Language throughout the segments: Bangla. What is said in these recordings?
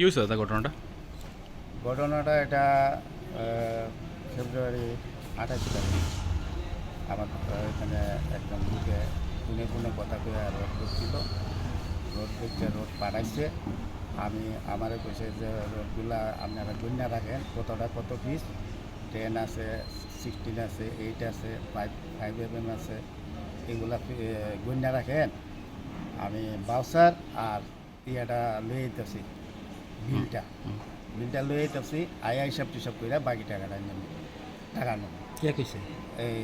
কি হয়েছে দাদা ঘটনাটা? ঘটনাটা এটা ফেব্রুয়ারি আঠাশ তারিখ। আমার এখানে একজন লোকে পুনে পুনে কথা কয়ে রোড করছিল রোড করছে রোড পাঠাইছে আমি, আমারে কইছে যে রোডগুলা আপনারা গণ্যা রাখেন, কতটা কত পিস টেন আছে সিক্সটিন আছে এইট আছে ফাইভ ফাইভ এম এম আছে। এগুলা গণ্যা রাখেন। আমি বাউসার আর ইয়েটা লয়ে যেতেছি বিলটা বিলটা লয়ে যেতেছি আয়া হিসাব টিসাব করে বাকি টাকাটা নেব টাকা নেব কে কইছে এই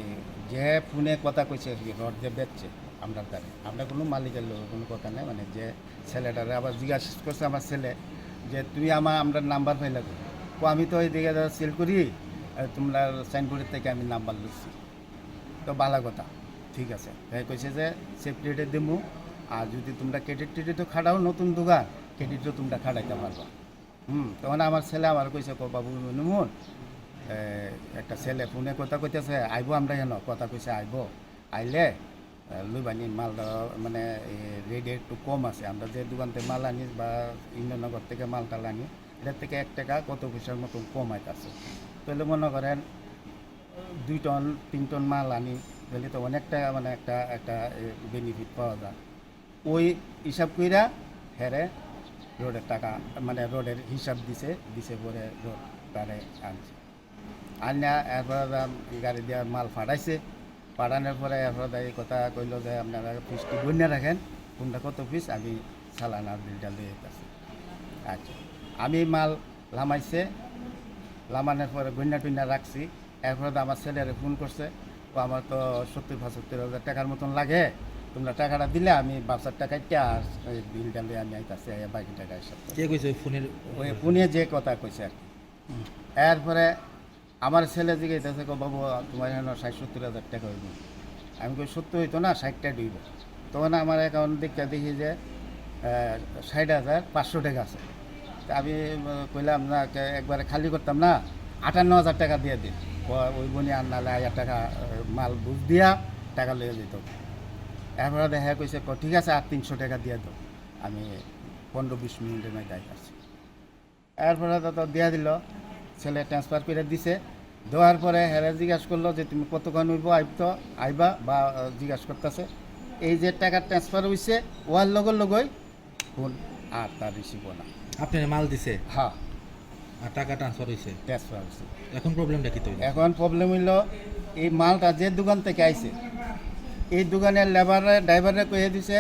যে ফোনে কথা কইছে রড যে বেচছে আমরা তারে আমরা কোনো মালিকের লোক কোনো কথা নেই মানে যে ছেলেটারে আবার জিজ্ঞাসা করছে আমার ছেলে যে তুমি আমার আমরা নাম্বার পাইলে? তো আমি তো এইদিকে সেল করি আর তোমরা সাইনবোর্ডের থেকে আমি নাম্বার লিখছি তো ভালো কথা ঠিক আছে। তাই কইছে যে সেপারেটে দেবো আর যদি তোমরা ক্রেডিট টেডিটও খাটাও নতুন দোকান ক্রেডিটও তোমরা খাটাইতে পারবা। হুম। তখন আমার ছেলে আমার কইছে ক বাবু নুমুন একটা ছেলে ফোনে কথা কইতেছে আইব আমরা কেন কথা কইছে আইব। আইলে লুইবানি মাল মানে রেট একটু কম আছে। আমরা যে দোকান থেকে মাল আনি বা ইন্দ্রনগর থেকে মাল টাল আনি এটার থেকে এক টাকা কত পয়সার মতন কম আইতাছে। তাহলে মনে করেন দুই টন তিন টন মাল আনি তাহলে তো অনেক টাকা মানে একটা একটা বেনিফিট পাওয়া যায়। ওই হিসাব কইরা হেরে রোডের টাকা মানে রোডের হিসাব দিছে দিছে পরে রোড তারে আনছে। আনিয়া এরপরে গাড়ি দিয়ে মাল ফাটাইছে। ফাটানোর পরে এরপরে এই কথা কইল যে, আপনারা ফিসটি গণ্যা রাখেন। কোনটা কত পিস আমি সালানার বিলটা লিয়ে যেতেছি আচ্ছা। আমি মাল লামাইছে। লামানোর পরে গন্যা টন্যা রাখছি। এরপরে আমার ছেলেরে ফোন করছে। ও আমার তো সত্তর, পঁচাত্তর হাজার টাকার মতন লাগে। তোমরা টাকাটা দিলে আমি ব্যবসার টাকাটা আর বিলটা লিয়ে আমি আইতাছি বাকি টাকা হিসাব কে কইছে ওই ফোনের? ওই ফোনে যে কথা কইছে আর কি। এরপরে আমার ছেলে জিজ্ঞাসা কো বাবু তোমার এখানে ষাট সত্তর হাজার টাকা হইব। আমি কই সত্তর হইতো না ষাটটা দিব তখন আমার অ্যাকাউন্ট দেখতে দেখি যে ষাট হাজার পাঁচশো টাকা আছে। আমি কইলাম না একবারে খালি করতাম না আটান্ন হাজার টাকা দিয়ে দিন। ক- ওই বনি আর নালে হাজার টাকা মাল বুঝ দিয়া টাকা লিয়ে যেত এরপরে দেখা কইছে ক, ঠিক আছে আর তিনশো টাকা দিয়ে দাও। আমি পনেরো বিশ মিনিটের মধ্যে আইতাছি এরপরে তো তো দিয়া দিল ছেলে ট্রান্সফার করে দিছে। দেওয়ার পরে হেরে জিজ্ঞাসা করল যে তুমি কতক্ষণ হইব? আইব আইবা বা জিজ্ঞাসা করতেছে। এই যে টাকা ট্রান্সফার হইছে ওয়ার লগর লগই ফোন আর তার রিসিভ না। আপনার মাল দিছে? হ্যাঁ। আর টাকা ট্রান্সফার হইছে? ট্রান্সফার হয়েছে এখন প্রবলেমটা কি তৈরি? এখন প্রবলেম হইল এই মালটা যে দোকান থেকে আইছে এই দোকানের লেবারে ড্রাইভারে কয়ে দিছে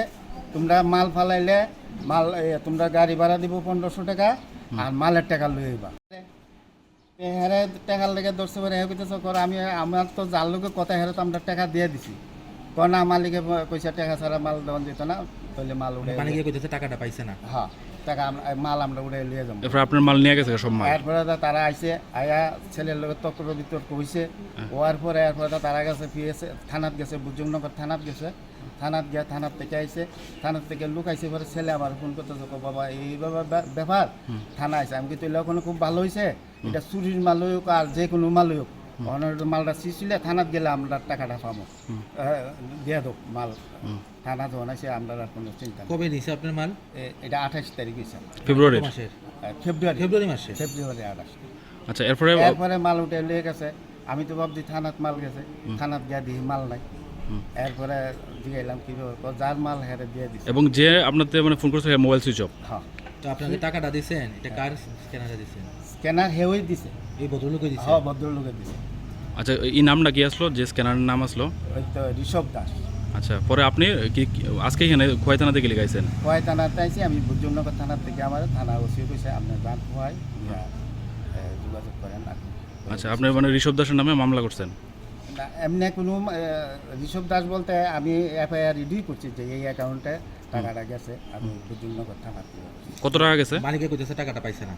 তোমরা মাল ফালাইলে মাল তোমরা গাড়ি ভাড়া দিব পনেরোশো টাকা আর মালের টাকা লই আইবা। হেরে টাকার লেগে ধরছে পরে হ্যাঁ কইতেছে কর আমি আমার তো যার লোকে কথা হেরে তো আমরা টাকা দিয়ে দিছি। কয় না মালিকে কইসা টাকা ছাড়া মাল দেওয়া যেত না তাহলে মাল মানে কইতেছে টাকাটা পাইছে না। হ্যাঁ। টাকা মাল আমরা উড়ে লিয়ে যাব। এরপর আপনার মাল নিয়ে গেছে সব মাল? এরপরে তারা আইছে আয়া ছেলের লোকের তর্ক বিতর্ক হয়েছে হওয়ার পরে এরপরে তারা গেছে পিএসে থানাত গেছে বুজুংনগর থানাত গেছে। থানাত গিয়া থানাত থেকে আইছে থানাত থেকে লোক আইছে পরে ছেলে আমার ফোন করতেছে কো বাবা ব্যা- ব্যাপার। থানা আইছে। আমি কিন্তু খুব ভালো হয়েছে এটা চুরির মাল হোক আর যে কোনো মাল হোক মালটা চিছিলে থানাত গেলে আমরা টাকাটা পাবো দিয়ে দোক মাল। থানা যখন আছে আমরা আর কোনো চিন্তা কবে দিছে আপনার মাল? এটা আঠাশ তারিখ হয়েছে ফেব্রুয়ারি মাসের। ফেব্রুয়ারি। ফেব্রুয়ারি মাসে ফেব্রুয়ারি আঠাশ। আচ্ছা এরপরে এরপরে মাল উঠে লিয়ে গেছে। আমি তো ভাবছি থানাত মাল গেছে। থানাত গিয়া দিই মাল নাই। এরপরে দিয়ে এলাম কি যার মাল হেরে দিয়ে দিছে। এবং যে আপনাদের মানে ফোন করছে মোবাইল সুইচ অফ। হ্যাঁ। তো আপনাকে টাকাটা দিছেন এটা কার স্ক্যানারে দিছেন? স্ক্যানার হেওই দিছে। এই ভদ্রলোকে দিছে? হ্যাঁ ভদ্রলোকে দিছে। আচ্ছা এই নামটা কি আসলো? যে স্ক্যানারের নাম আসলো? ওই তো ঋষভ দাস। আচ্ছা পরে আপনি কি আজকে এখানে খোয়াই থানা থেকে লিখাইছেন কয় থানাতে আইছি আমি বুজুর্নগর থানার থেকে আমার থানা ওসি কইছে আপনার যান খোয়াই যোগাযোগ করেন আচ্ছা আপনি মানে ঋষভ দাসের নামে মামলা করছেন? এমনি কোনো ঋষভ দাস বলতে আমি এফআইআর রিডিউ করছি যে এই অ্যাকাউন্টে। টাকাটা গেছে আমি বুজুর্নগর থানার থেকে কত টাকা গেছে? মালিকে কইতেছে টাকাটা পাইছে না।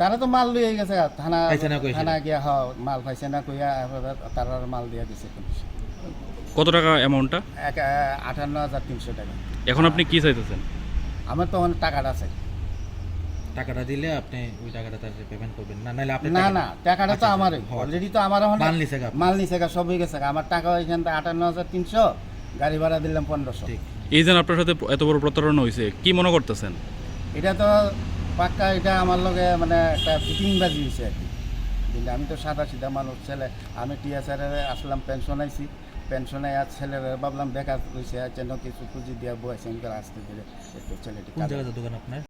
তারা তো মাল লইয়ে গেছে থানা পাইছে না থানা গিয়া হ মাল পাইছে না কইয়া তারা মাল দিয়ে দিছে কত টাকা অ্যামাউন্টটা আটান্ন হাজার তিনশো টাকা। এখন আপনি কি চাইতেছেন? আমার তো টাকাটা আছে। টাকাটা দিলে আপনি ওই টাকাটা তার পেমেন্ট করবেন না নাহলে আপনি না না টাকাটা তো আচ্ছা, আমারই। আচ্ছা, অলরেডি তো আমার ওখানে মাল নিছে গা মাল নিছে গা সব হয়ে গেছে আমার টাকা ওইখান থেকে আটান্ন হাজার তিনশো গাড়ি ভাড়া দিলাম পনেরোশো। ঠিক। এই যে আপনার সাথে এত বড় প্রতারণা হয়েছে কি মনে করতেছেন? এটা তো পাক্কা এটা আমার লগে মানে একটা ফিটিংবাজি হয়েছে আর কি। কিন্তু আমি তো সাদা সিধা মানুষ ছেলে। আমি টিএসআরে আসলাম পেনশন আইছি। পেনশনে আর ছেলেরা ভাবলাম বেকার হয়েছে যেন কিছু পুঁজি দিয়া বয়েছে আসতে ধীরে একটু ছেলেটি কোন জায়গাতে দোকান আপনার?